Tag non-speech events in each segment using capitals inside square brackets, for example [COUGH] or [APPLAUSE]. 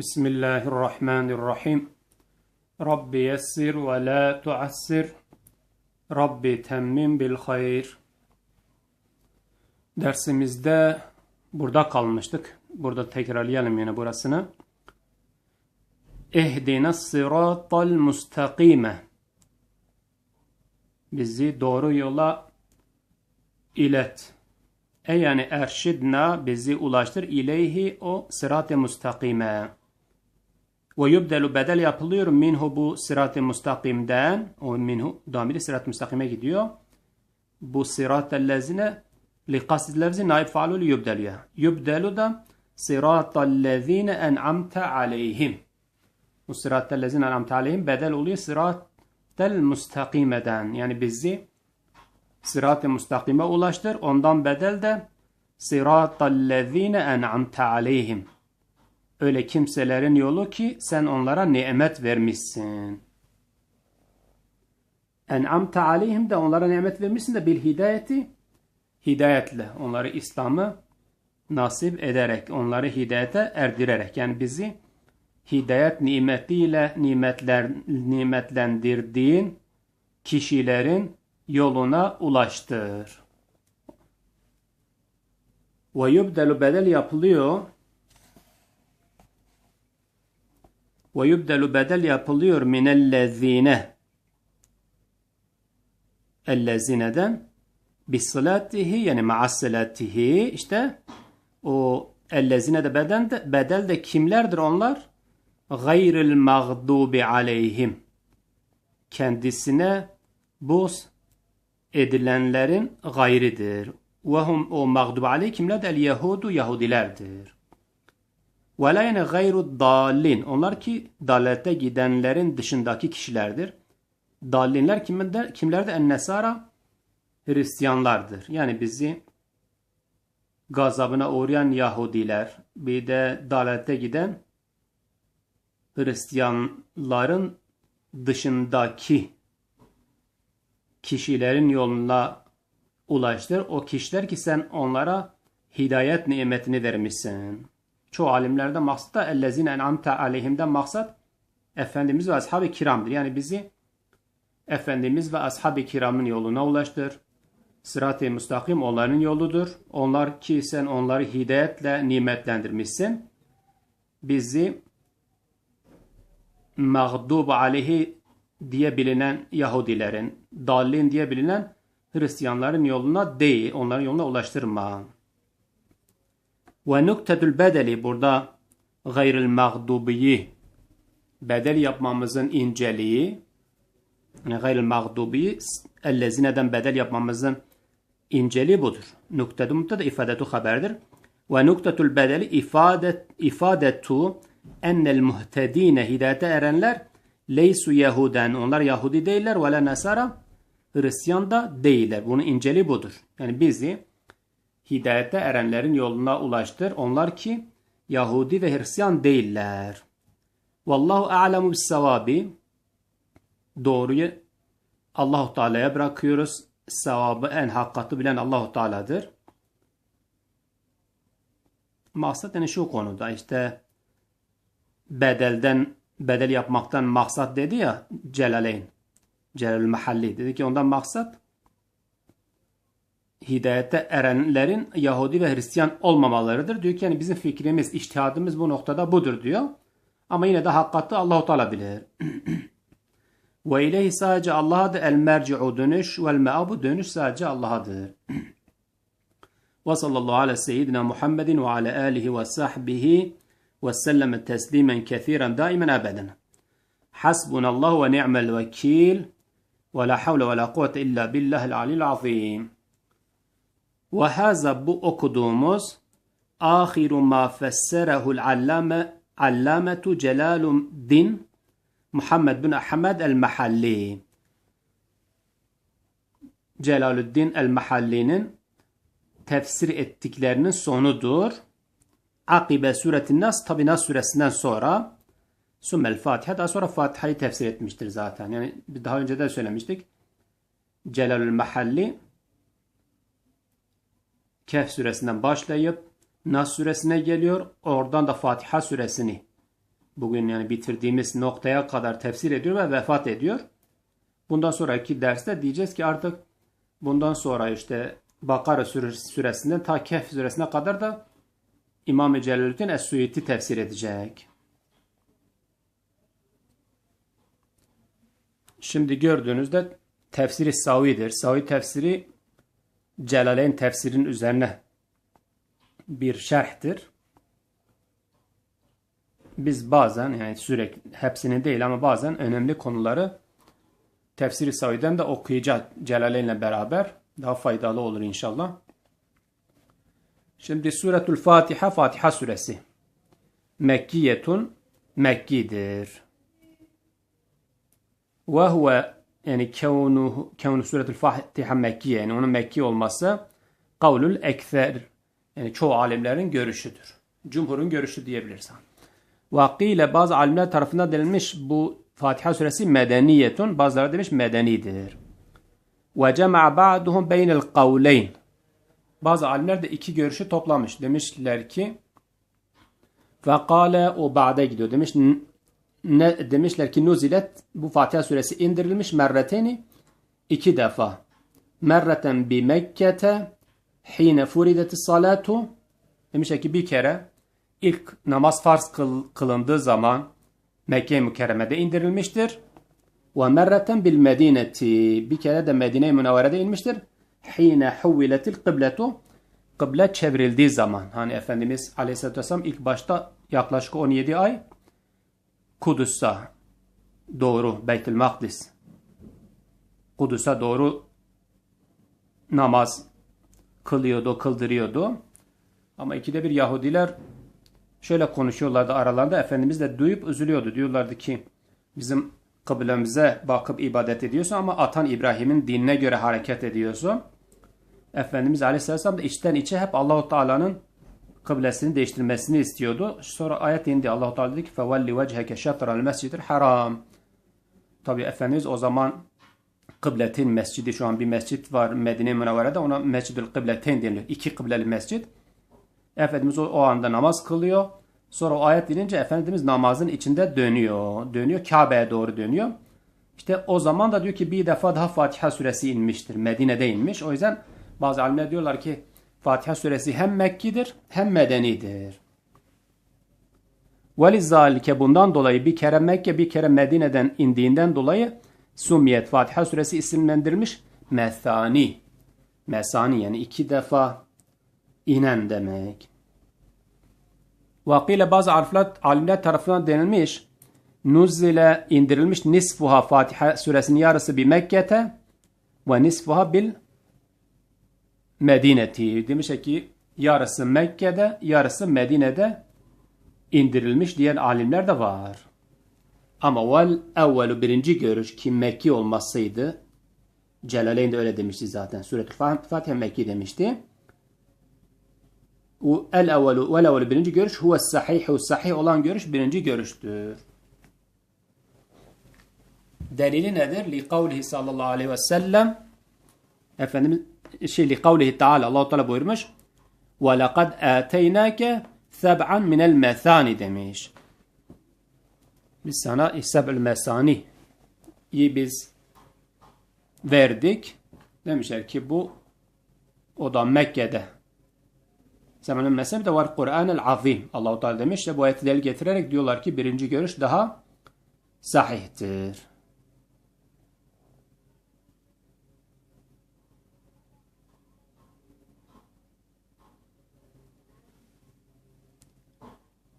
Bismillahirrahmanirrahim. Rabbi yessir ve la tuassir. Rabbi temmin bil hayır. Dersimizde burada kalmıştık. Burada tekrarlayalım yine burasını. Ehdine sıratal mustakime. Bizi doğru yola ilet. E yani erşidna bizi ulaştır ileyhi o sırat-ı mustakime. Ve yubdelu bedel yapılıyor minhu bu sırat-ı mustakimden. O minhu damiri sırat-ı mustakime gidiyor. Bu sırat-ı lezine liqasid levzi naib faalul yubdelu ya. Yubdelu da sırat-ı lezine en'amte aleyhim. Bu sırat-ı lezine en'amte aleyhim bedel oluyor sırat-ı mustakimeden. Yani bizi sırat-ı mustakime ulaştır. Ondan bedel de sırat-ellezine en'amte aleyhim. Öyle kimselerin yolu ki sen onlara nimet vermişsin. En'amte aleyhim de onlara nimet vermişsin de bil hidayeti hidayetle onları İslam'ı nasip ederek onları hidayete erdirerek yani bizi hidayet nimetiyle nimetler nimetlendirdiğin kişilerin yoluna ulaştır. Ve yubdelu bedel yapılıyor. Ve yubdelu bedel yapılıyor minellezine. Ellezineden bisalatihi yani ma'assalatihi işte o ellezine de beden de bedel de kimlerdir onlar? Gayril mağdubi aleyhim. Kendisine buz edilenlerin gayridir. Ve hum o mağdub aleyh kimler? El Yahudu Yahudilerdir. Ve la yani gayru dalin. Onlar ki dalete gidenlerin dışındaki kişilerdir. Dallinler kimler? Kimlerdir? En Nesara Hristiyanlardır. Yani bizi gazabına uğrayan Yahudiler, bir de dalete giden Hristiyanların dışındaki kişilerin yoluna ulaştır. O kişiler ki sen onlara hidayet nimetini vermişsin. Çoğu alimlerde maksat da ellezine en'amte aleyhimden maksat Efendimiz ve ashab-ı kiramdır. Yani bizi Efendimiz ve ashab-ı kiramın yoluna ulaştır. Sırat-ı müstakim onların yoludur. Onlar ki sen onları hidayetle nimetlendirmişsin. Bizi mağdub aleyhi diye bilinen Yahudilerin, dallin diye bilinen Hristiyanların yoluna değil, onların yoluna ulaştırma. Ve nuktetül bedeli burada gayril mağdubiyi bedel yapmamızın inceliği yani gayril mağdubiyi ellezineden bedel yapmamızın inceliği budur. Nuktedu mutlada ifadetu haberdir. Ve nuktetül bedeli ifadet, ifadetu ennel muhtedine hidayete erenler leysu Yahuden onlar Yahudi değiller ve la Nasara Hristiyan da değiller. Bunun inceliği budur. Yani bizi hidayete erenlerin yoluna ulaştır. Onlar ki Yahudi ve Hristiyan değiller. Vallahu a'lemu bis sevabi doğruyu Allahu Teala'ya bırakıyoruz. Sevabı en hakikati bilen Allahu Teala'dır. Maksat yani şu konuda işte bedelden bedel yapmaktan maksat dedi ya Celaleyn. Celalül Mahalli dedi ki ondan maksat hidayete erenlerin Yahudi ve Hristiyan olmamalarıdır. Diyor ki yani bizim fikrimiz, iştihadımız bu noktada budur diyor. Ama yine de hakikati Allahu Teala bilir. [CLEARS THROAT] ve ileyhi sadece Allah'adır el merci'u dönüş vel me'abu dönüş sadece Allah'adır. [CLEARS THROAT] ve sallallahu ala seyyidina Muhammedin ve ala alihi ve sahbihi ve selleme teslimen kethiren daimen ebeden. Hasbunallahu ve ni'mel vekil ve la havle ve la kuvvete illa billahil alil azim. Ve haza bu okuduğumuz ahiru ma fesserehul allame allametu Celaluddin Muhammed bin Ahmed el-Mahalli. Celaluddin el-Mahalli'nin tefsir ettiklerinin sonudur. Akibe suretin Nas tabi Nas suresinden sonra Sümmel Fatiha daha sonra Fatiha'yı tefsir etmiştir zaten. Yani daha önce de söylemiştik. Celalül Mahalli Kehf suresinden başlayıp Nas suresine geliyor. Oradan da Fatiha suresini bugün yani bitirdiğimiz noktaya kadar tefsir ediyor ve vefat ediyor. Bundan sonraki derste diyeceğiz ki artık bundan sonra işte Bakara suresinden ta Kehf suresine kadar da İmam-ı Celaleddin Es-Suyuti tefsir edecek. Şimdi gördüğünüzde tefsiri Savi'dir. Savi tefsiri Celaleyn tefsirin üzerine bir şerhtir. Biz bazen yani sürekli hepsini değil ama bazen önemli konuları tefsiri Savi'den de okuyacağız Celaleyn'le beraber. Daha faydalı olur inşallah. Şimdi Suretul Fatiha, Fatiha suresi. Mekkiyetun, Mekkidir. Ve huve yani kevnu, kevnu Suretul Fatiha Mekkiye yani onun Mekki olması kavlul ekser yani çoğu alimlerin görüşüdür. Cumhurun görüşü diyebiliriz. Vakile bazı alimler tarafından denilmiş bu Fatiha suresi medeniyetun bazıları demiş medenidir. Ve cema'a ba'duhum beynel kavleyn bazı alimler de iki görüşü toplamış. Demişler ki fekale o ba'da gidiyor. Demiş ne demişler ki nuzilet bu Fatiha suresi indirilmiş merreteni iki defa. Merreten bi Mekke'te hine furideti salatu demişler ki bir kere ilk namaz farz kıl, kılındığı zaman Mekke-i Mükerreme'de indirilmiştir. Ve merreten bil Medineti bir kere de Medine-i Münevvere'de inmiştir. Hine huvviletil kıbletu kıble çevrildiği zaman hani Efendimiz Aleyhisselatü Vesselam ilk başta yaklaşık 17 ay Kudüs'e doğru Beytül Makdis Kudüs'e doğru namaz kılıyordu, kıldırıyordu. Ama ikide bir Yahudiler şöyle konuşuyorlardı aralarında. Efendimiz de duyup üzülüyordu. Diyorlardı ki bizim kıblemize bakıp ibadet ediyorsun ama atan İbrahim'in dinine göre hareket ediyorsun. Efendimiz Aleyhisselam da içten içe hep Allahu Teala'nın kıblesini değiştirmesini istiyordu. Sonra ayet indi. Allahu Teala dedi ki "Fevalli vecheke şatral mescidil haram." Tabi Efendimiz o zaman kıbletin mescidi şu an bir mescit var Medine Münevvere'de ona Mescidül Kıbletin deniliyor. İki kıbleli mescit. Efendimiz o, o anda namaz kılıyor. Sonra o ayet dinince Efendimiz namazın içinde dönüyor. Dönüyor Kabe'ye doğru dönüyor. İşte o zaman da diyor ki bir defa daha Fatiha suresi inmiştir. Medine'de inmiş. O yüzden bazı alimler diyorlar ki Fatiha suresi hem Mekki'dir hem Medeni'dir. Velizalike bundan dolayı bir kere Mekke bir kere Medine'den indiğinden dolayı Sumiyet Fatiha suresi isimlendirilmiş Mesani. Mesani yani iki defa inen demek. Vakile bazı arifler, alimler tarafından denilmiş Nuzzile indirilmiş nisfuha Fatiha suresinin yarısı bir Mekke'te ve nisfuha bil Medineti. Demiş ki yarısı Mekke'de, yarısı Medine'de indirilmiş diyen alimler de var. Ama vel evvelu birinci görüş ki Mekki olmasıydı. Celaleyn de öyle demişti zaten. Suretül Fatiha Mekki demişti. El evvelu vel evvelu birinci görüş huve sahihu sahih olan görüş birinci görüştür. Delili nedir? Li kavlihi sallallahu aleyhi ve sellem Efendimiz şey li kavlihi Teala Allah Teala buyurmuş ve lekad ateynake seb'an minel mesani demiş. Biz sana seb'ül mesani biz verdik. Demişler ki bu o da Mekke'de. Zamanın mesele de var Kur'an-ı Azim. Allah-u Teala demiş de bu ayetleri getirerek diyorlar ki birinci görüş daha sahihtir.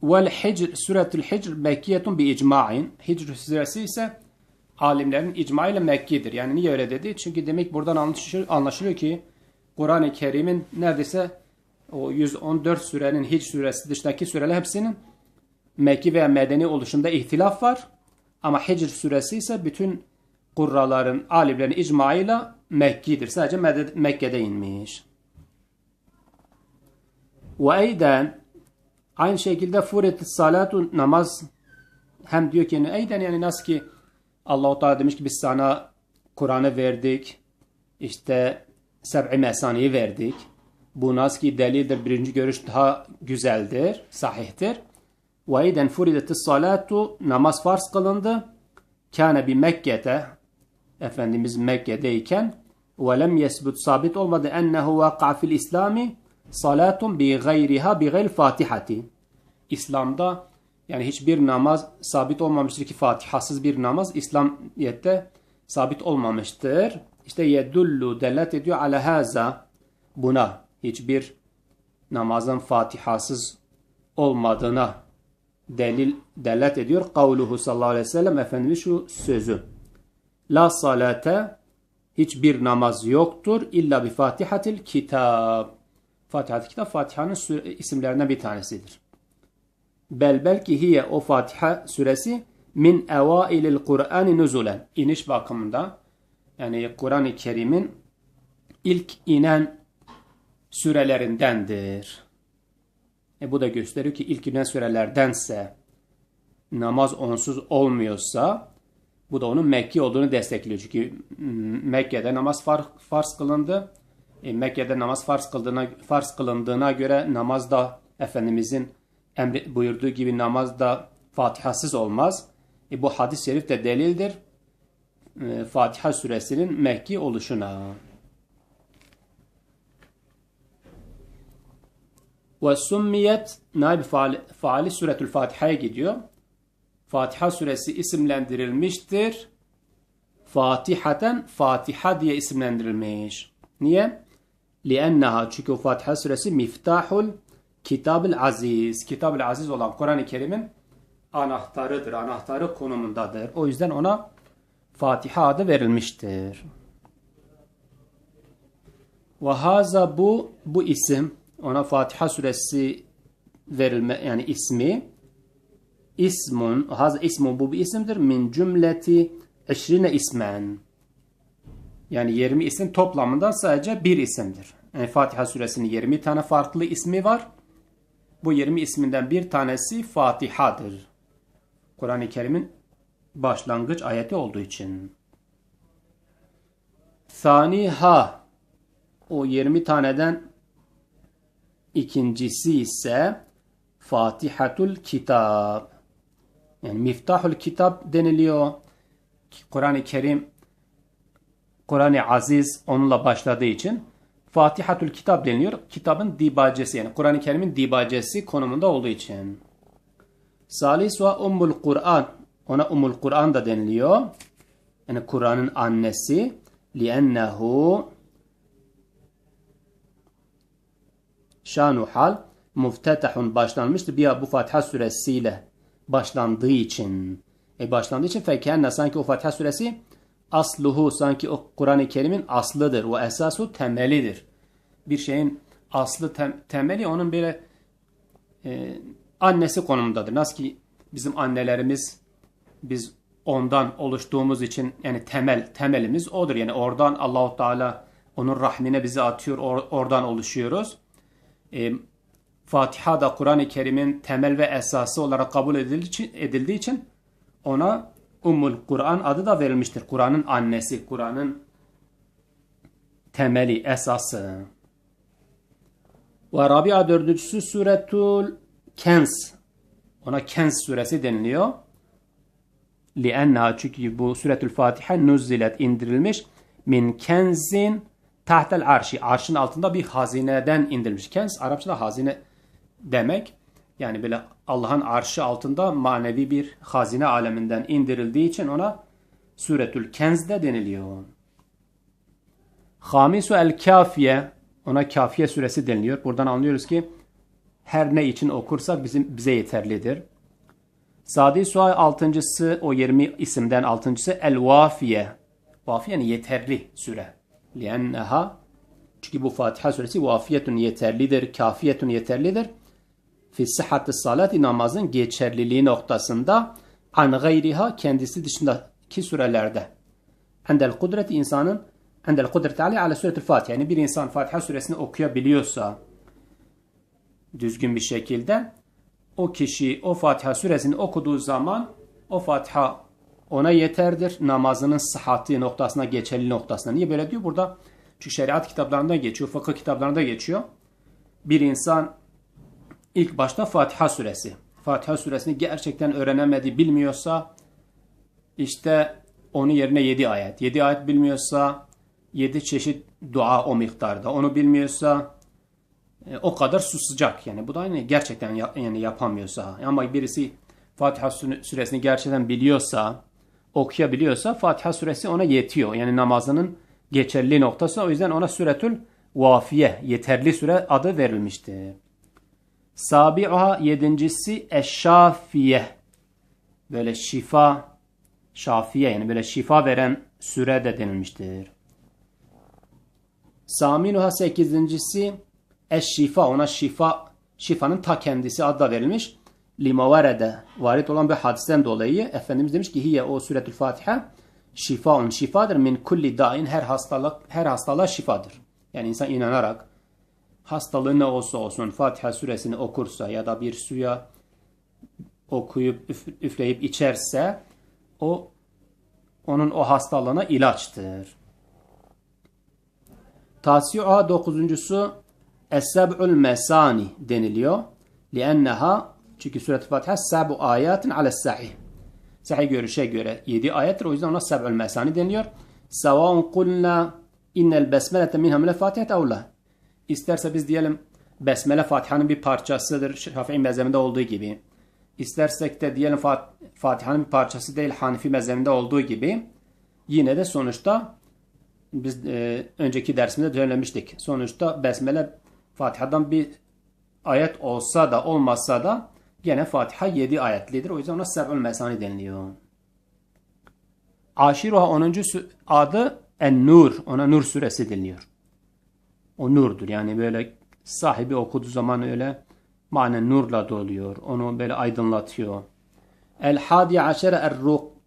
Vel Hicr, Suretül Hicr Mekkiyetun bi icma'in. Hicr suresi ise alimlerin icma ile Mekki'dir. Yani niye öyle dedi? Çünkü demek buradan anlaşılıyor, anlaşılıyor ki Kur'an-ı Kerim'in neredeyse o 114 surenin Hicr suresi dışındaki sureler hepsinin Mekki veya Medeni oluşunda ihtilaf var. Ama Hicr suresi ise bütün kurraların, alimlerin icmaıyla Mekki'dir. Sadece Mekke'de inmiş. Ve eyden Aynı şekilde furet salatu namaz hem diyor ki eyden yani nasıl ki Allah-u Teala demiş ki biz sana Kur'an'ı verdik. işte seb'i mesaniyi verdik. Bu nasıl ki delildir birinci görüş daha güzeldir, sahihtir. Ve iden furidetis salatu namaz farz kılındı. Kâne bi Mekke'te Efendimiz Mekke'deyken ve lem yesbut sabit olmadı ennehu vaka fil İslami salatun bi gayriha bi gayr fatihati. İslam'da yani hiçbir namaz sabit olmamıştır ki Fatihasız bir namaz İslamiyette sabit olmamıştır. İşte yedullu delat ediyor ala haza buna hiçbir namazın Fatihasız olmadığına delil delat ediyor. Kavluhu sallallahu aleyhi ve sellem Efendimiz şu sözü. La salate hiçbir namaz yoktur illa bi Fatihatil kitab. Fatihatil kitap Fatiha'nın isimlerinden bir tanesidir. Bel belki hiye o Fatiha suresi min evailil Kur'an nuzulen. İniş bakımında yani Kur'an-ı Kerim'in ilk inen sürelerindendir. E bu da gösteriyor ki ilk inen sürelerdense namaz onsuz olmuyorsa bu da onun Mekki olduğunu destekliyor. Çünkü Mekke'de namaz far, farz kılındı. E, Mekke'de namaz farz kıldığına, farz kılındığına göre namaz da Efendimizin emri, buyurduğu gibi namaz da Fatihasız olmaz. E, bu hadis-i şerif de delildir. E, Fatiha suresinin Mekki oluşuna. Ve summiyet naib faali, faali suretül Fatiha'ya gidiyor. Fatiha suresi isimlendirilmiştir. Fatihaten Fatiha diye isimlendirilmiş. Niye? لِأَنَّهَا çünkü Fatiha suresi miftahul kitab aziz. kitab aziz olan Kur'an-ı Kerim'in anahtarıdır. Anahtarı konumundadır. O yüzden ona Fatiha adı verilmiştir. Ve haza bu bu isim ona Fatiha suresi verilme yani ismi ismun haz ismun bu bir isimdir min cümleti eşrine ismen yani 20 isim toplamından sadece bir isimdir. Yani Fatiha suresinin 20 tane farklı ismi var. Bu 20 isminden bir tanesi Fatiha'dır. Kur'an-ı Kerim'in başlangıç ayeti olduğu için. Saniha o 20 taneden ikincisi ise Fatihatul Kitab. Yani Miftahul Kitap deniliyor. Kur'an-ı Kerim Kur'an-ı Aziz onunla başladığı için Fatihatul Kitap deniliyor. Kitabın dibacesi yani Kur'an-ı Kerim'in dibacesi konumunda olduğu için. Salis ve Ummul Kur'an. Ona Ummul Kur'an da deniliyor. Yani Kur'an'ın annesi. Liennehu şanu hal muftetahun başlanmıştır. Bir bu Fatiha suresiyle başlandığı için. E başlandığı için fekenne sanki o Fatiha suresi asluhu sanki o Kur'an-ı Kerim'in aslıdır. O esasu temelidir. Bir şeyin aslı tem, temeli onun böyle e, annesi konumundadır. Nasıl ki bizim annelerimiz biz ondan oluştuğumuz için yani temel temelimiz odur. Yani oradan Allahu Teala onun rahmine bizi atıyor. Or, oradan oluşuyoruz. E, Fatiha da Kur'an-ı Kerim'in temel ve esası olarak kabul edildiği için ona Ummul Kur'an adı da verilmiştir. Kur'an'ın annesi, Kur'an'ın temeli, esası. Ve Rabia dördüncüsü suretul Kens. Ona Kens suresi deniliyor. لِأَنَّهَا çünkü bu suretül Fatiha nuzzilet indirilmiş. Min kenzin tahtel arşi. Arşın altında bir hazineden indirilmiş. Kens Arapçada hazine demek. Yani böyle Allah'ın arşı altında manevi bir hazine aleminden indirildiği için ona Suretül Kenz de deniliyor. Hamisu el kafiye ona kafiye suresi deniliyor. Buradan anlıyoruz ki her ne için okursak bizim bize yeterlidir. Sadi Suay altıncısı o 20 isimden altıncısı el vafiye. Vafiye yani yeterli süre. Lienneha çünkü bu Fatiha suresi vafiyetun yeterlidir, kafiyetun yeterlidir fi sıhhatı salati namazın geçerliliği noktasında an gayriha kendisi dışındaki sürelerde. Endel kudret insanın endel kudret ali ala suretül Fatiha. Yani bir insan Fatiha suresini okuyabiliyorsa düzgün bir şekilde o kişi o Fatiha suresini okuduğu zaman o Fatiha ona yeterdir. Namazının sıhhati noktasına, geçerli noktasına. Niye böyle diyor? Burada çünkü şeriat kitaplarında geçiyor, fıkıh kitaplarında geçiyor. Bir insan İlk başta Fatiha suresi. Fatiha suresini gerçekten öğrenemedi, bilmiyorsa işte onun yerine 7 ayet. 7 ayet bilmiyorsa 7 çeşit dua o miktarda. Onu bilmiyorsa e, o kadar susacak. Yani bu da yani gerçekten ya, yani yapamıyorsa. Ama birisi Fatiha suresini gerçekten biliyorsa, okuyabiliyorsa Fatiha suresi ona yetiyor. Yani namazının geçerli noktası. O yüzden ona suretül vafiye, yeterli süre adı verilmişti. Sabi'uha yedincisi eşşafiye. Böyle şifa, şafiye yani böyle şifa veren süre de denilmiştir. Saminuha sekizincisi eşşifa. Ona şifa, şifanın ta kendisi adı verilmiş. Lima varede, varit olan bir hadisten dolayı Efendimiz demiş ki hiye o suretül Fatiha şifaun şifadır min kulli dain her hastalık her hastalığa şifadır. Yani insan inanarak hastalığı ne olsa olsun Fatiha suresini okursa ya da bir suya okuyup üf, üfleyip içerse o onun o hastalığına ilaçtır. Tasi'a dokuzuncusu Es-seb'ül mesani deniliyor. Lienneha çünkü Suret-i Fatiha sebu ayatin ales sahih. Sahih görüşe göre 7 ayettir. O yüzden ona seb'ül mesani deniliyor. Sevaun kulna innel besmelete minha mile fatihat evla. İsterse biz diyelim Besmele Fatiha'nın bir parçasıdır. Şafii mezhebinde olduğu gibi. İstersek de diyelim Fatiha'nın bir parçası değil Hanifi mezhebinde olduğu gibi. Yine de sonuçta biz e, önceki dersimde söylemiştik. Sonuçta Besmele Fatiha'dan bir ayet olsa da olmazsa da gene Fatiha 7 ayetlidir. O yüzden ona seb'ül mesani deniliyor. Aşiruha 10. adı En-Nur. Ona Nur suresi deniliyor. O nurdur. Yani böyle sahibi okuduğu zaman öyle manen nurla doluyor. Onu böyle aydınlatıyor. El-Hadi Aşere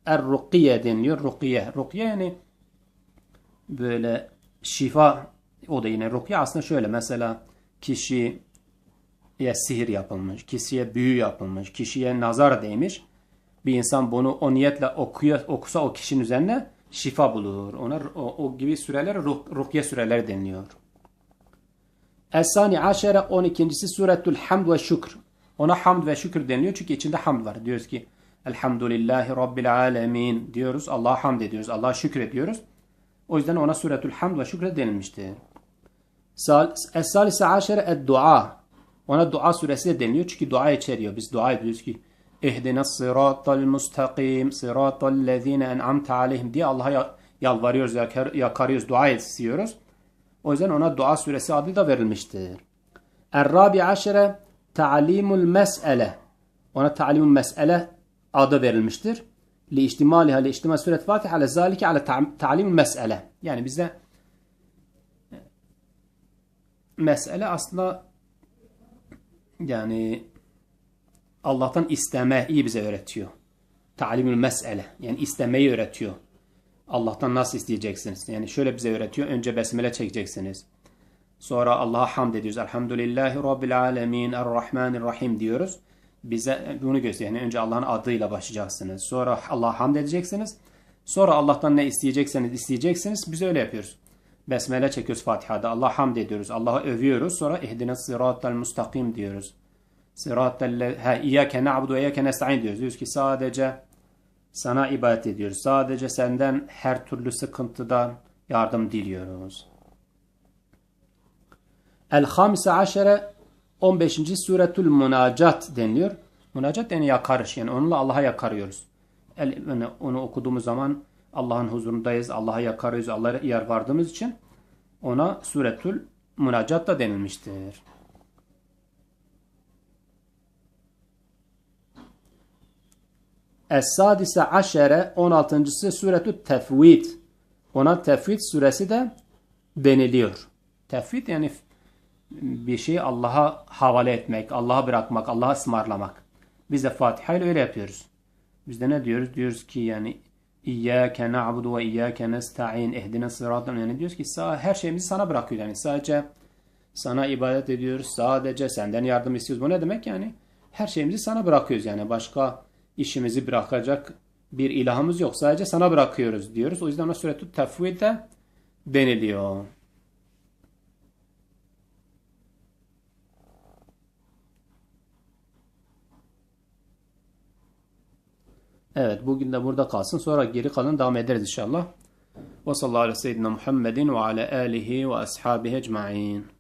Er-Rukiye deniliyor. Rukiye. Rukiye yani böyle şifa o da yine rukiye aslında şöyle mesela kişiye sihir yapılmış, kişiye büyü yapılmış, kişiye nazar değmiş. Bir insan bunu o niyetle okuyor, okusa o kişinin üzerine şifa bulur. Ona o, o gibi süreler rukiye süreleri deniliyor. Es-Sani Aşere 12.si Suretül Hamd ve Şükr. Ona hamd ve şükür deniliyor çünkü içinde hamd var. Diyoruz ki Elhamdülillahi Rabbil Alemin diyoruz. Allah'a hamd ediyoruz. Allah'a şükür ediyoruz. O yüzden ona Suretül Hamd ve Şükür denilmiştir. Es-Salise Aşere Ed-Dua. Ona dua suresi de deniliyor çünkü dua içeriyor. Biz dua ediyoruz ki Ehdina sıratal mustakim sıratal lezine en'amte aleyhim diye Allah'a yalvarıyoruz, yakarıyoruz, dua istiyoruz. O yüzden ona dua suresi adı da verilmiştir. Er-Rabi aşere ta'limul mes'ele. Ona ta'limul mes'ele adı verilmiştir. Li ihtimaliha li ihtimal suret Fatiha ala zalike ala ta'limul mes'ele. Yani bizde mes'ele aslında yani Allah'tan istemeyi bize öğretiyor. Ta'limul mes'ele. Yani istemeyi öğretiyor. Allah'tan nasıl isteyeceksiniz? Yani şöyle bize öğretiyor. Önce besmele çekeceksiniz. Sonra Allah'a hamd ediyoruz. Elhamdülillahi Rabbil alemin. Errahmanirrahim diyoruz. Bize bunu gösteriyor. Yani önce Allah'ın adıyla başlayacaksınız. Sonra Allah'a hamd edeceksiniz. Sonra Allah'tan ne isteyecekseniz isteyeceksiniz. Biz öyle yapıyoruz. Besmele çekiyoruz Fatiha'da. Allah'a hamd ediyoruz. Allah'ı övüyoruz. Sonra ihdine sıratel mustakim diyoruz. Sıratel ha iyyake na'budu ve iyyake nesta'in diyoruz. Diyoruz ki sadece sana ibadet ediyoruz. Sadece senden her türlü sıkıntıdan yardım diliyoruz. El-Hamise aşere 15. suretül münacat deniliyor. Münacat yani yakarış. Yani onunla Allah'a yakarıyoruz. El, yani onu okuduğumuz zaman Allah'ın huzurundayız. Allah'a yakarıyoruz. Allah'a yer vardığımız için ona suretül münacat da denilmiştir. Es-sadise aşere 16. suretü tefvid. Ona tefvid suresi de deniliyor. Tefvid yani bir şeyi Allah'a havale etmek, Allah'a bırakmak, Allah'a ısmarlamak. Biz de Fatiha ile öyle yapıyoruz. Biz de ne diyoruz? Diyoruz ki yani İyyâke na'budu ve iyyâke nesta'in ehdine sıratın. Yani diyoruz ki her şeyimizi sana bırakıyoruz. Yani sadece sana ibadet ediyoruz. Sadece senden yardım istiyoruz. Bu ne demek yani? Her şeyimizi sana bırakıyoruz. Yani başka işimizi bırakacak bir ilahımız yok. Sadece sana bırakıyoruz diyoruz. O yüzden ona suretü tefvid de deniliyor. Evet bugün de burada kalsın. Sonra geri kalan devam ederiz inşallah. Ve sallallahu aleyhi ve seyyidina Muhammedin ve ala alihi ve ashabihi ecma'in.